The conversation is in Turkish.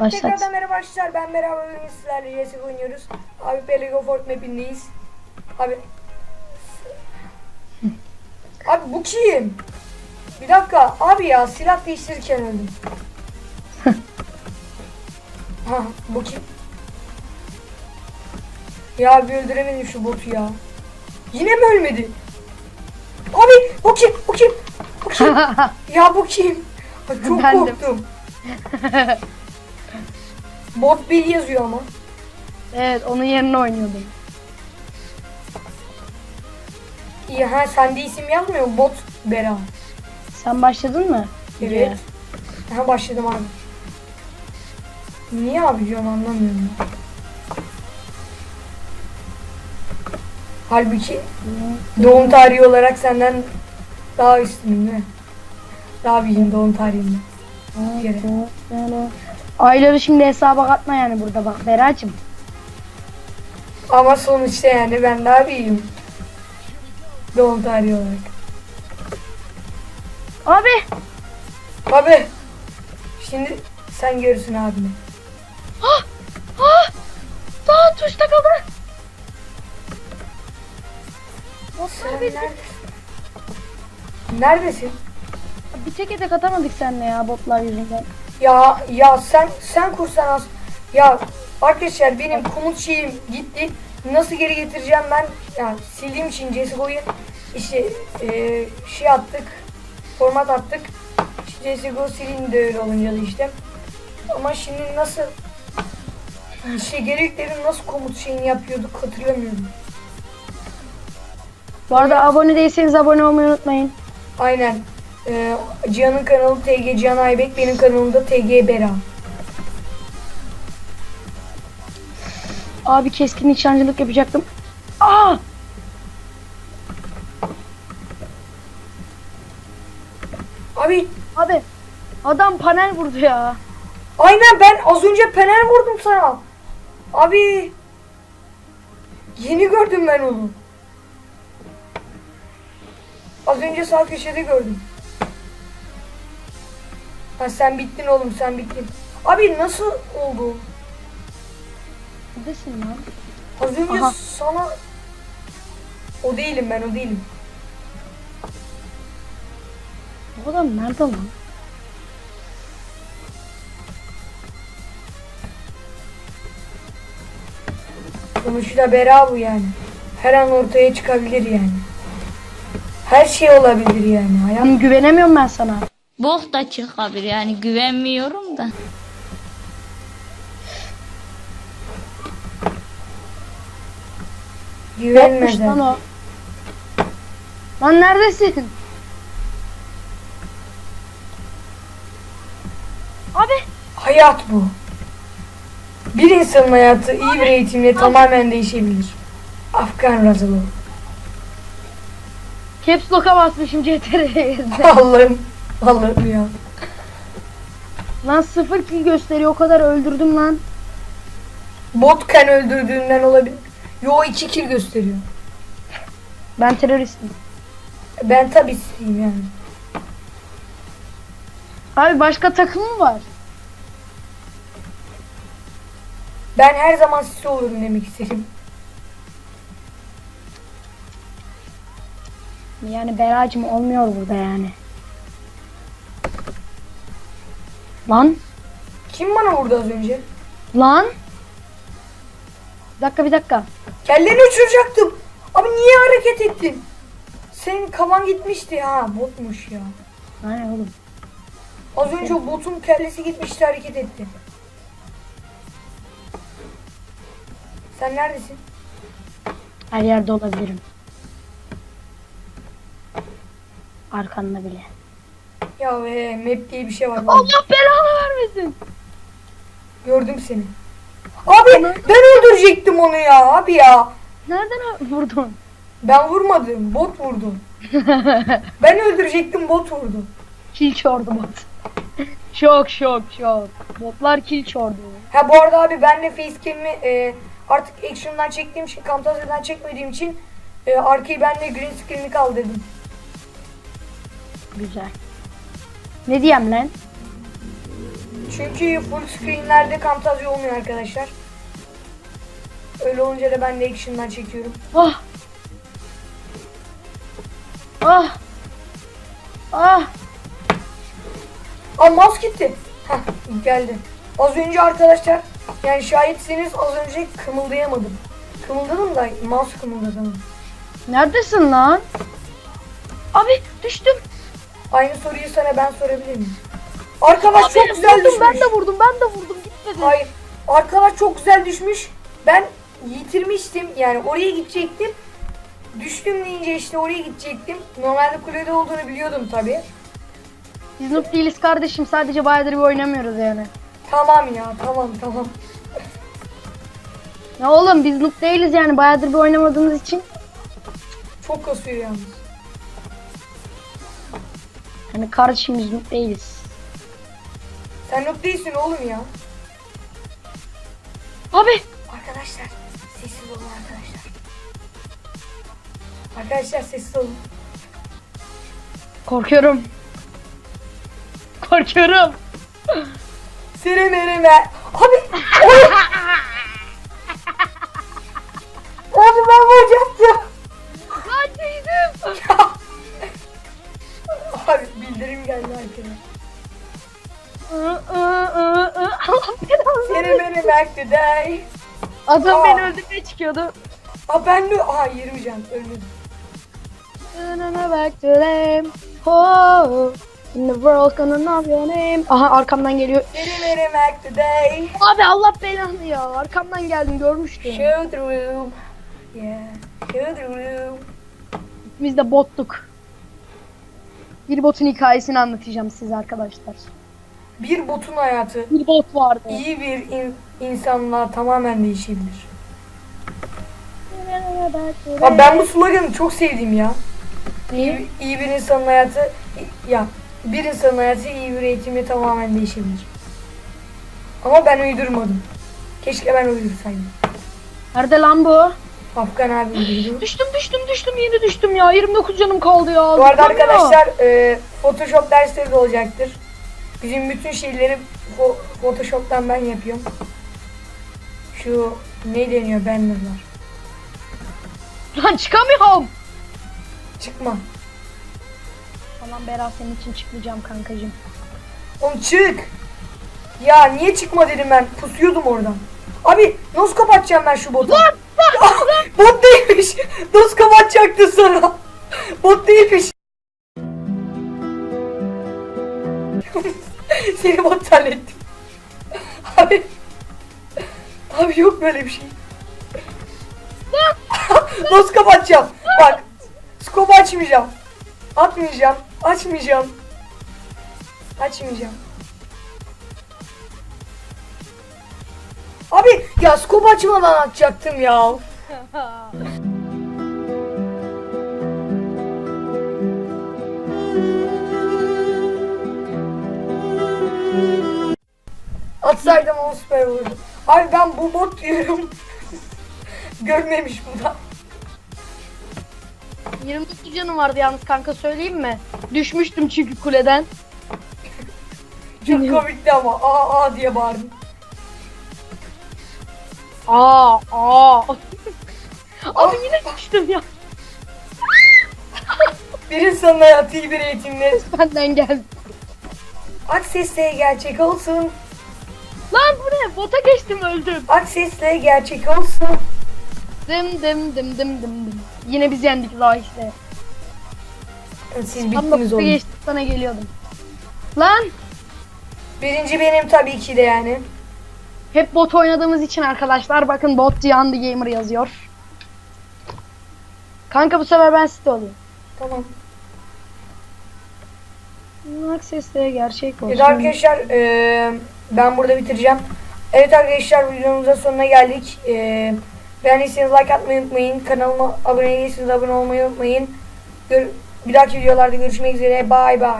Başlat. Tekrardan merhaba arkadaşlar. Ben bugün sizlerle CS oynuyoruz. Abi Pelego Fort mapindeyiz. Abi. Abi bu kim? Bir dakika. Abi ya silah değiştirirken öldüm. ha bu kim? Ya bir öldüremedim şu botu ya. Yine mi ölmedi? Abi bu kim? Bu kim? Bu kim? ya bu kim? Çok korktum. Bot bir yazıyor ama. evet onun yerine oynuyordum. İyi ha sende isim yazmıyor mu? Bot Bera. Sen başladın mı? Evet. Ha başladım abi. Niye abi diyorum anlamıyorum. ya. Halbuki doğum tarihi olarak senden daha üstünüm mi? Daha büyüğüm doğum tarihinde. Bir kere. Ayları şimdi hesaba katma yani burada bak Beracığım. Ama sonuçta yani ben daha büyüğüm. Doğum tarihi olarak. Abi Abi. Şimdi sen görürsün abini. ah ah daha tuşta kaldı. Neredesin? Neredesin? Bir tek tek atamadık seninle ya botlar yüzünden. Ya ya sen sen kursan az. Ya arkadaşlar benim komut şeyim gitti. Nasıl geri getireceğim ben? Ya sildiğim için CSGO'yu işte e, şey attık. Format attık. İşte CSGO silindi öyle olunca da işte. Ama şimdi nasıl şey geri yükledim nasıl komut şeyini yapıyorduk hatırlamıyorum. Bu arada abone değilseniz abone olmayı unutmayın. Aynen. Ee, Cihan'ın kanalı TG Cihan Aybek, benim kanalımda TG Bera. Abi keskin nişancılık yapacaktım. Aa! Abi Abi adam panel vurdu ya. aynen ben az önce penel vurdum sana. Abi yeni gördüm ben onu. Az önce sağ köşede gördüm. Ha sen bittin oğlum sen bittin. Abi nasıl oldu? Neredesin lan? Az önce Aha. sana o değilim ben o değilim. Bu adam nerede lan? Sonuçta bera bu yani. Her an ortaya çıkabilir yani. Her şey olabilir yani. Hayat güvenemiyorum ben sana. Bok da çıkabilir yani güvenmiyorum da. Yokmuş güvenmeden. lan o. Lan neredesin? Abi Hayat bu. Bir insanın hayatı iyi bir eğitimle tamamen değişebilir. Afgan Razılov. caps lock'a basmışım CTRL'ye. Allah'ım. Allah'ım ya. lan sıfır kill gösteriyor o kadar öldürdüm lan. Botken öldürdüğünden olabilir. Yo iki kill gösteriyor. Ben teröristim. Ben tabii isteyeyim yani. Abi başka takım mı var? Ben her zaman size olurum demek istedim. Yani Beracım olmuyor burada yani. Lan Kim bana vurdu az önce? lan. Bir dakika bir dakika. Kelleni uçuracaktım. Abi niye hareket ettin? Senin kafan gitmişti ha. Botmuş ya. Aynen oğlum. Az önce o botun kellesi gitmişti hareket etti. Sen neredesin? Her yerde olabilirim. Arkanda bile. Ya e, map diye bir şey var. Allah belanı vermesin. Gördüm seni. Abi ben öldürecektim onu ya abi ya. Nereden vurdun? Ben vurmadım. Bot vurdu. ben öldürecektim bot vurdu. Kill çordu bot. şok şok şok. Botlar kill çordu. Ha bu arada abi ben de facecam'i e, artık action'dan çektiğim için Camtasia'dan çekmediğim için e, arkayı ben de green screen'i kaldırdım. Güzel. Ne diyeyim lan? Çünkü full screenlerde Camtasia olmuyor arkadaşlar. Öyle olunca da ben de action'dan çekiyorum. Ah. Ah. Ah. Aa mouse gitti. Heh geldi. Az önce arkadaşlar yani şahitseniz az önce kımıldayamadım. Kımıldadım da mouse kımıldadım. Neredesin lan? Abi düştüm. Aynı soruyu sana ben sorabilir miyim? Arkadaş Abi, çok güzel vurdum, düşmüş. Ben de vurdum ben de vurdum gitmedi. Hayır. Arkadaş çok güzel düşmüş. Ben yitirmiştim. Yani oraya gidecektim. Düştüm deyince işte oraya gidecektim. Normalde kulede olduğunu biliyordum tabi. Biz noob değiliz kardeşim sadece bayağıdır bir oynamıyoruz yani. Tamam ya tamam tamam. Ya oğlum biz noob değiliz yani bayağıdır bir oynamadığımız için. Çok kasıyor yalnız. Hani kardeşim biz noob değiliz. Sen noob değilsin oğlum ya. Abi Arkadaşlar sessiz olun arkadaşlar. Arkadaşlar sessiz olun. korkuyorum. Korkuyorum. Abi. Oy. Abi today. Adam Aa. beni öldürmeye çıkıyordu. Aa ben de aha 20 can ölmedim. back to them. Oh, in the world gonna know your name. Aha arkamdan geliyor. Sere mereme today. Abi Allah belanı ya. Arkamdan geldim görmüştüm. Show the room. Yeah. Show the room. Biz de bottuk. Bir botun hikayesini anlatacağım size arkadaşlar. Bir botun hayatı Bir bot vardı. iyi bir in- insanla tamamen değişebilir. Abi ben bu sloganı çok sevdim ya. Neyi? İyi, iyi bir insanın hayatı ya bir insanın hayatı iyi bir eğitimle tamamen değişebilir. Ama ben uydurmadım. Keşke ben uydursaydım. Nerede lan bu? Afgan abi uydurdu. Düştüm düştüm düştüm yeni düştüm ya. 29 canım kaldı ya. Bu arada Zıplamıyor. arkadaşlar e, Photoshop dersleri de olacaktır. Bizim bütün şeyleri Photoshop'tan ben yapıyorum. Şu ne deniyor bannerlar. Lan çıkamıyorum. Çıkma. Tamam Berat senin için çıkmayacağım kankacığım. Oğlum çık. Ya niye çıkma dedim ben. Pusuyordum oradan. Abi nasıl kapatacağım ben şu botu? Ah, bot değilmiş. Nasıl kapatacaktı sana? Bot değilmiş. Yok böyle bir şey. Nasıl kapatacağım? Bak. Scope açmayacağım. Atmayacağım. Açmayacağım. Açmayacağım. Abi ya scope açmadan atacaktım ya. Atsaydım o süper olurdu. Abi ben bu bot diyorum. Görmemiş bu da. 29 canım vardı yalnız kanka söyleyeyim mi? Düşmüştüm çünkü kuleden. Çok komikti ama aa aa diye bağırdım. Aa aa. Abi yine düştüm ya. Bir insanın hayatı iyi bir eğitimle Benden geldi. sesle gerçek olsun. Lan bu ne? Bota geçtim öldüm. Aç sesle gerçek olsun. Dım dım dım dım dım dım. Yine biz yendik la işte. Siz Tam da bittiniz bota oğlum. geçtim sana geliyordum. Lan Birinci benim tabii ki de yani. hep bot oynadığımız için arkadaşlar bakın bot Cihan the Gamer yazıyor. Kanka bu sefer ben site olayım. Tamam. Access'te gerçek olsun. Evet arkadaşlar eee, ben burada bitireceğim. Evet arkadaşlar videomuzun sonuna geldik. Eee beğendiyseniz like atmayı unutmayın. Kanalıma abone değilseniz abone olmayı unutmayın. Gör- bir dahaki videolarda görüşmek üzere. Bye bye.